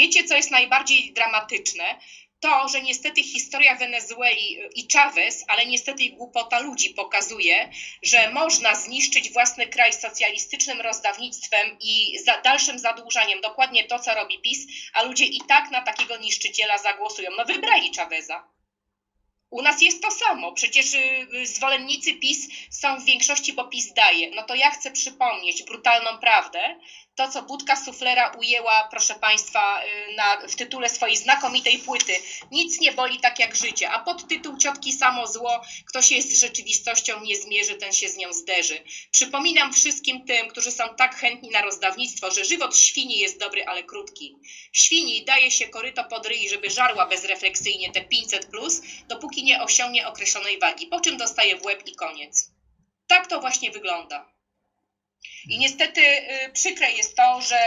Wiecie, co jest najbardziej dramatyczne? To, że niestety historia Wenezueli i Chavez, ale niestety głupota ludzi pokazuje, że można zniszczyć własny kraj socjalistycznym rozdawnictwem i za dalszym zadłużaniem, dokładnie to, co robi PiS, a ludzie i tak na takiego niszczyciela zagłosują. No wybrali Chaveza. U nas jest to samo. Przecież y, y, zwolennicy PiS są w większości, bo PiS daje. No to ja chcę przypomnieć brutalną prawdę. To, co Budka Suflera ujęła, proszę Państwa, y, na, w tytule swojej znakomitej płyty. Nic nie boli tak jak życie. A podtytuł Ciotki Samo Zło. Kto się z rzeczywistością nie zmierzy, ten się z nią zderzy. Przypominam wszystkim tym, którzy są tak chętni na rozdawnictwo, że żywot świni jest dobry, ale krótki. Świni daje się koryto pod ryj, żeby żarła bezrefleksyjnie te 500+, plus, dopóki nie osiągnie określonej wagi, po czym dostaje w łeb i koniec. Tak to właśnie wygląda. I niestety y, przykre jest to, że,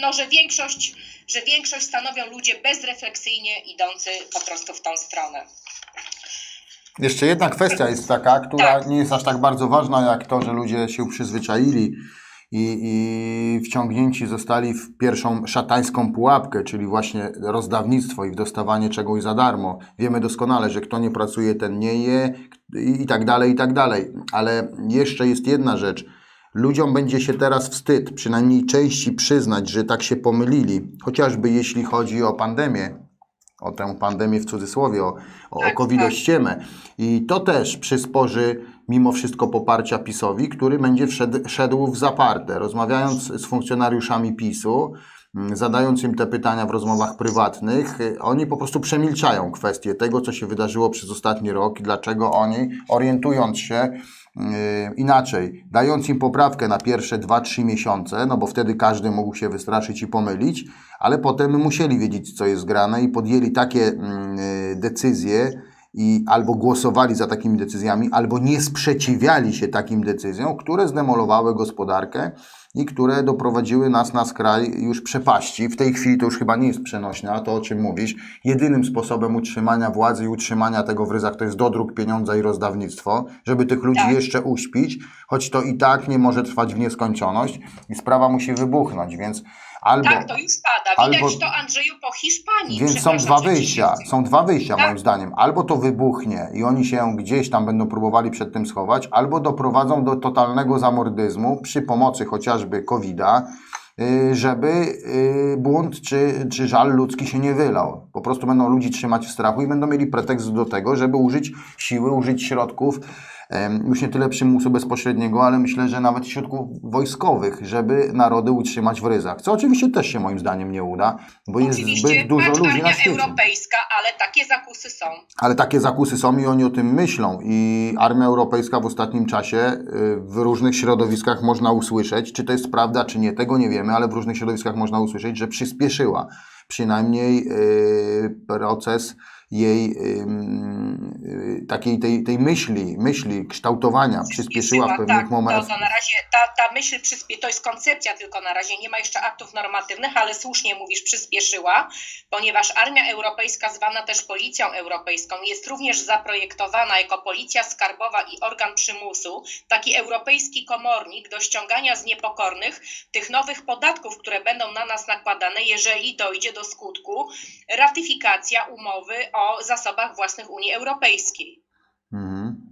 no, że, większość, że większość stanowią ludzie bezrefleksyjnie idący po prostu w tą stronę. Jeszcze jedna kwestia jest taka, która Tak. nie jest aż tak bardzo ważna, jak to, że ludzie się przyzwyczaili i, i wciągnięci zostali w pierwszą szatańską pułapkę, czyli właśnie rozdawnictwo i w dostawanie czegoś za darmo. Wiemy doskonale, że kto nie pracuje, ten nie je i, i tak dalej, i tak dalej. Ale jeszcze jest jedna rzecz. Ludziom będzie się teraz wstyd, przynajmniej części przyznać, że tak się pomylili, chociażby jeśli chodzi o pandemię, o tę pandemię w cudzysłowie, o, o Tak, covidościemę. I to też przysporzy mimo wszystko poparcia PiSowi, który będzie wszedł, szedł w zaparte. Rozmawiając z funkcjonariuszami PiSu, zadając im te pytania w rozmowach prywatnych, y, oni po prostu przemilczają kwestię tego, co się wydarzyło przez ostatni rok i dlaczego oni, orientując się yy, inaczej, dając im poprawkę na pierwsze 2-3 miesiące, no bo wtedy każdy mógł się wystraszyć i pomylić, ale potem musieli wiedzieć, co jest grane i podjęli takie mm, y, decyzje i albo głosowali za takimi decyzjami, albo nie sprzeciwiali się takim decyzjom, które zdemolowały gospodarkę i które doprowadziły nas na skraj już przepaści. W tej chwili to już chyba nie jest przenośne, a to o czym mówisz. Jedynym sposobem utrzymania władzy i utrzymania tego w ryzach to jest dodruk pieniądza i rozdawnictwo, żeby tych ludzi Tak. jeszcze uśpić, choć to i tak nie może trwać w nieskończoność i sprawa musi wybuchnąć, więc albo... Tak, to już pada. Widać albo- to, Andrzeju, po Hiszpanii. Więc są dwa wyjścia. Są dwa wyjścia Tak. moim zdaniem. Albo to wybuchnie i oni się gdzieś tam będą próbowali przed tym schować, albo doprowadzą do totalnego zamordyzmu przy pomocy chociażby COVID-a, y, żeby y, błąd czy, czy żal ludzki się nie wylał. Po prostu będą ludzi trzymać w strachu i będą mieli pretekst do tego, żeby użyć siły, użyć środków, już nie tyle przymusu bezpośredniego, ale myślę, że nawet środków wojskowych, żeby narody utrzymać w ryzach. Co oczywiście też się moim zdaniem nie uda, bo jest Oczywiście zbyt dużo ludzi na świecie. Europejska, ale takie zakusy są. Ale takie zakusy są i oni o tym myślą. I Armia Europejska w ostatnim czasie y, w różnych środowiskach można usłyszeć, czy to jest prawda, czy nie, tego nie wiemy, ale w różnych środowiskach można usłyszeć, że przyspieszyła przynajmniej y, proces jej y, takiej tej, tej myśli, myśli, kształtowania, przyspieszyła w pewnych tak, momentach. To, to na razie ta, ta myśl przyspie, to jest koncepcja tylko na razie, nie ma jeszcze aktów normatywnych, ale słusznie mówisz, przyspieszyła, ponieważ Armia Europejska, zwana też Policją Europejską, jest również zaprojektowana jako policja skarbowa i organ przymusu, taki europejski komornik do ściągania z niepokornych tych nowych podatków, które będą na nas nakładane, jeżeli dojdzie do skutku ratyfikacja umowy o zasobach własnych Unii Europejskiej. Mhm.